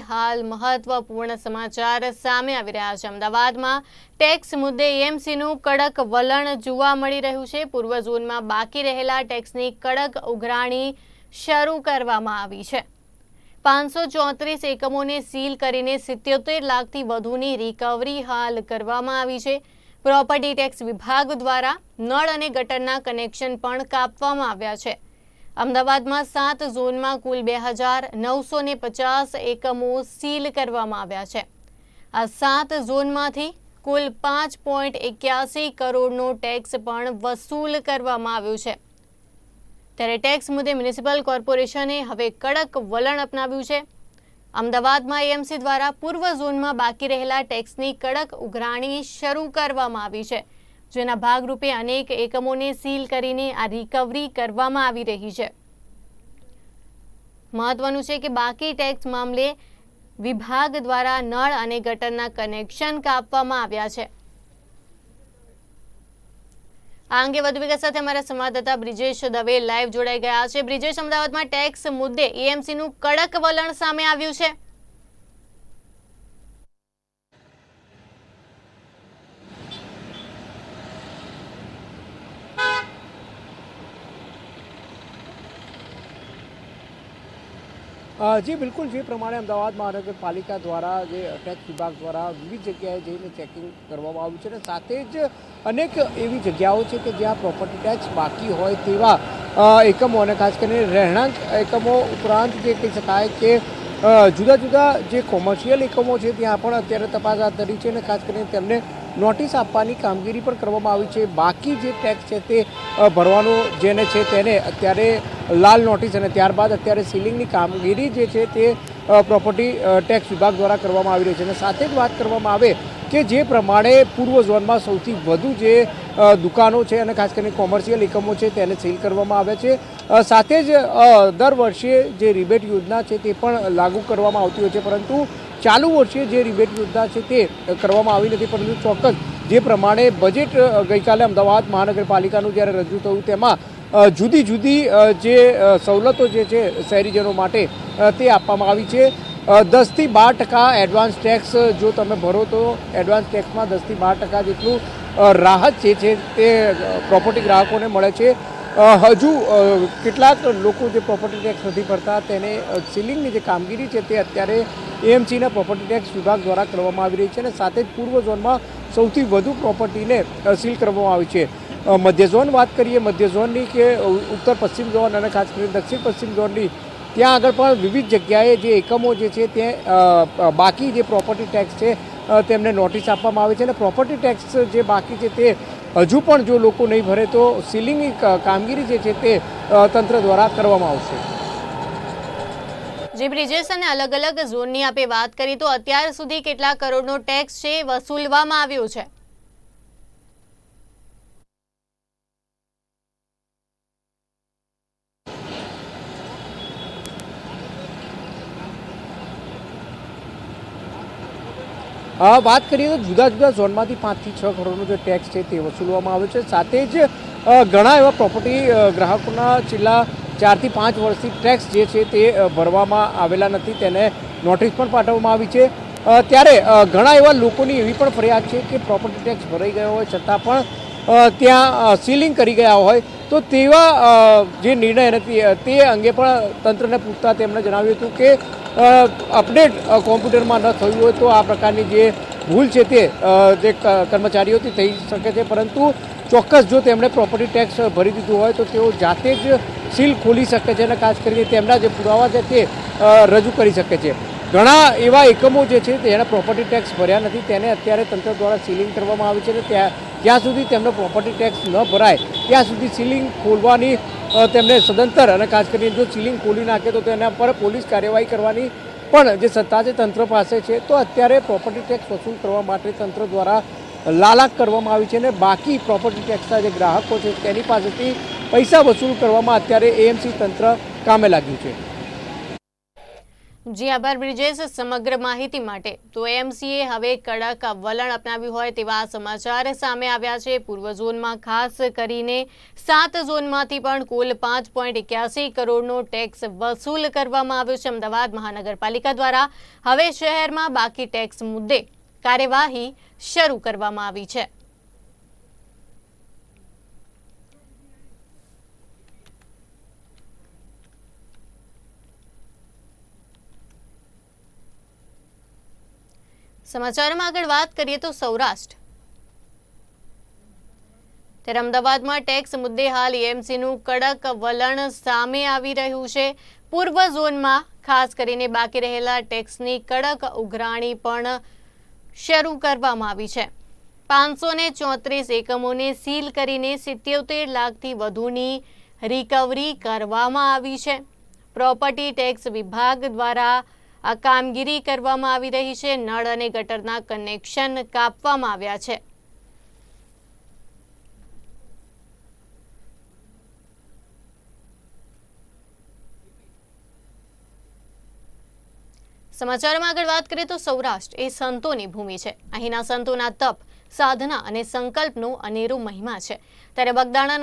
હાલ મહત્વપૂર્ણ સમાચાર સામે આવી રહ્યા છે. અમદાવાદમાં ટેક્સ મુદ્દે એમસીનું કડક વલણ જોવા મળી રહ્યું છે. પૂર્વ ઝોનમાં બાકી રહેલા ટેક્સની કડક ઉઘરાણી શરૂ કરવામાં આવી છે. પાંચસો ચોત્રીસ એકમોને સીલ કરીને સિત્યોતેર લાખથી વધુની રિકવરી હાલ કરવામાં આવી છે. પ્રોપર્ટી ટેક્સ વિભાગ દ્વારા નળ અને ગટરના કનેક્શન પણ કાપવામાં આવ્યા છે. અમદાવાદમાં સાત ઝોનમાં કુલ બે હજાર નવસો ને પચાસ એકમો સીલ કરવામાં આવ્યા છે. આ સાત ઝોનમાંથી કુલ પાંચ પોઈન્ટ એક્યાસી કરોડનો ટેક્સ પણ વસૂલ કરવામાં આવ્યો છે. ત્યારે ટેક્સ મુદ્દે મ્યુનિસિપલ કોર્પોરેશને હવે કડક વલણ અપનાવ્યું છે. અમદાવાદમાં એએમસી દ્વારા પૂર્વ ઝોનમાં બાકી રહેલા ટેક્સની કડક ઉઘરાણી શરૂ કરવામાં આવી છે. જેના ભાગરૂપે અનેક એકમોને સીલ કરીને આ રિકવરી કરવામાં આવી રહી છે. મહત્વનું છે કે બાકી ટેક્સ મામલે વિભાગ દ્વારા નળ અને ગટરના કનેક્શન કાપવામાં આવ્યા છે. આ અંગે વધુ વિગત સાથે અમારા સંવાદદાતા બ્રિજેશ દવે લાઈવ જોડાઈ ગયા છે. બ્રિજેશ, અમદાવાદમાં ટેક્સ મુદ્દે એએમસીનું કડક વલણ સામે આવ્યું છે. જી, બિલકુલ. જે પ્રમાણે અમદાવાદ મહાનગરપાલિકા દ્વારા, જે ટેક્સ વિભાગ દ્વારા વિવિધ જગ્યાએ જઈને ચેકિંગ કરવામાં આવ્યું છે અને સાથે જ અનેક એવી જગ્યાઓ છે કે જ્યાં પ્રોપર્ટી ટેક્સ બાકી હોય તેવા એકમો અને ખાસ કરીને રહેણાંક એકમો ઉપરાંત જે કહી શકાય કે જુદા જુદા જે કોમર્શિયલ એકમો છે ત્યાં પણ અત્યારે તપાસ હાથ ધરી છે અને ખાસ કરીને તેમને નોટિસ આપવાની કામગીરી પણ કરવામાં આવી છે. બાકી જે ટેક્સ છે તે ભરવાનો જેને છે તેને અત્યારે લાલ નોટિસ અને ત્યારબાદ અત્યારે સીલિંગની કામગીરી જે છે તે પ્રોપર્ટી ટેક્સ વિભાગ દ્વારા કરવામાં આવી રહી છે. અને સાથે જ વાત કરવામાં આવે કે જે પ્રમાણે પૂર્વ ઝોનમાં સૌથી વધુ જે દુકાનો છે અને ખાસ કરીને કોમર્શિયલ એકમો છે તેને સીલ કરવામાં આવે છે. સાથે જ દર વર્ષે જે રિબેટ યોજના છે તે પણ લાગુ કરવામાં આવતી હોય છે. પરંતુ ચાલુ વર્ષે જે રિબેટ યોજના છે તે કરવામાં આવી નથી. પરંતુ ચોક્કસ જે પ્રમાણે બજેટ ગઈકાલે અમદાવાદ મહાનગરપાલિકાનું જ્યારે રજૂ થયું તેમાં જુદી જુદી જે સવલતો જે છે શહેરીજનો માટે તે આપવામાં આવી છે. દસથી બાર ટકા એડવાન્સ ટેક્સ જો તમે ભરો તો એડવાન્સ ટેક્સમાં દસથી બાર ટકા જેટલું રાહત જે છે તે પ્રોપર્ટી ગ્રાહકોને મળે છે. હજુ કેટલાક લોકો જે પ્રોપર્ટી ટેક્સ નથી ભરતા તેને સીલિંગની જે કામગીરી છે તે અત્યારે એએમસીના પ્રોપર્ટી ટેક્સ વિભાગ દ્વારા કરવામાં આવી રહી છે અને સાથે જ પૂર્વ ઝોનમાં સૌથી વધુ પ્રોપર્ટીને સીલ કરવામાં આવી છે. મધ્ય ઝોન વાત કરીએ, મધ્ય ઝોનની કે ઉત્તર પશ્ચિમ ઝોન અને ખાસ કરીને દક્ષિણ પશ્ચિમ ઝોનની, ત્યાં આગળ પણ વિવિધ જગ્યાએ જે એકમો જે છે તે બાકી જે પ્રોપર્ટી ટેક્સ છે તેમને નોટિસ આપવામાં આવે છે અને પ્રોપર્ટી ટેક્સ જે બાકી છે તે હજુ પણ જો લોકો નહીં ભરે તો સીલિંગની કામગીરી જે છે તે તંત્ર દ્વારા કરવામાં આવશે. જે બ્રિજેશ અને અલગ અલગ ઝોનની આપણે વાત કરી તો અત્યાર સુધી કેટલા કરોડનો ટેક્સ છે વસૂલવામાં આવ્યો છે. વાત કરીએ તો જુદા જુદા ઝોનમાંથી પાંચથી છ કરોડનો જે ટેક્સ છે તે વસૂલવામાં આવે છે. સાથે જ ઘણા એવા પ્રોપર્ટી ગ્રાહકોના છેલ્લા ચારથી પાંચ વર્ષથી ટેક્સ જે છે તે ભરવામાં આવેલા નથી. તેને નોટિસ પણ પાઠવવામાં આવી છે. ત્યારે ઘણા એવા લોકોની એવી પણ ફરિયાદ છે કે પ્રોપર્ટી ટેક્સ ભરાઈ ગયો હોય છતાં પણ ત્યાં સીલિંગ કરી ગયા હોય. તો તેવા જે નિર્ણય નથી તે અંગે પણ તંત્રને પૂછતા તેમણે જણાવ્યું હતું કે અપડેટ કોમ્પ્યુટરમાં ન થયું હોય તો આ પ્રકારની જે ભૂલ છે તે જે કર્મચારીઓથી થઈ શકે છે. પરંતુ ચોક્કસ જો તેમણે પ્રોપર્ટી ટેક્સ ભરી દીધું હોય તો તેઓ જાતે જ સીલ ખોલી શકે છે અને ખાસ કરીને તેમના જે પુરાવા છે તે રજૂ કરી શકે છે. ઘણા એવા એકમો જે છે તેના પ્રોપર્ટી ટેક્સ ભર્યા નથી. તેને અત્યારે તંત્ર દ્વારા સીલિંગ કરવામાં આવી છે અને ત્યાં જ્યાં સુધી તેમનો પ્રોપર્ટી ટેક્સ ન ભરાય. ત્યાં સુધી સીલિંગ ખોલવાની તેમને સદંતર અને ખાસ કરીને જો સીલિંગ ખોલી નાખે તો તેના પર પોલીસ કાર્યવાહી કરવાની પણ જે સત્તા છે, તંત્ર પાસે છે, તો અત્યારે પ્રોપર્ટી ટેક્સ વસૂલ કરવા માટે તંત્ર દ્વારા લાલાક કરવામાં આવી છે અને બાકી પ્રોપર્ટી ટેક્સના જે ગ્રાહકો છે, તેની પાસેથી પૈસા વસૂલ કરવામાં અત્યારે એએમસી તંત્ર કામે લાગ્યું છે. જી આભાર બ્રિજેશ સમગ્ર માહિતી માટે તો એમસીએ હવે કડક વલણ અપનાવ્યું હોય તેવા સમાચાર સામે આવ્યા છે. પૂર્વ ઝોનમાં ખાસ કરીને સાત ઝોનમાંથી પણ કુલ પાંચ પોઈન્ટ એક્યાસી કરોડનો ટેક્સ વસૂલ કરવામાં આવ્યો છે. અમદાવાદ મહાનગરપાલિકા દ્વારા હવે શહેરમાં બાકી ટેક્સ મુદ્દે કાર્યવાહી શરૂ કરવામાં આવી છે. સમાચારમાં આગળ વાત કરીએ તો સૌરાષ્ટ્ર. ત્યારે અમદાવાદમાં ટેક્સ મુદ્દે હાલ એએમસીનું કડક વલણ સામે આવી રહ્યું છે. પૂર્વ ઝોનમાં ખાસ કરીને બાકી રહેલા ટેક્સની કડક ઉઘરાણી પણ શરૂ કરવામાં આવી છે. પાંચસો ને ચોત્રીસ એકમોને સીલ કરીને સિત્યોતેર લાખથી વધુની રિકવરી કરવામાં આવી છે. પ્રોપર્ટી ટેક્સ વિભાગ દ્વારા આ કામગીરી કરવામાં આવી રહી છે. નળ અને ગટરના કનેક્શન કાપવામાં આવ્યા છે. સમાચારમાં આગળ વાત કરીએ તો સૌરાષ્ટ્ર એ સંતોની ભૂમિ છે. અહીંના સંતોના તપ, સાધના અને સંકલ્પનો અનેરો મહિમા છે. ત્યારે બગદાણા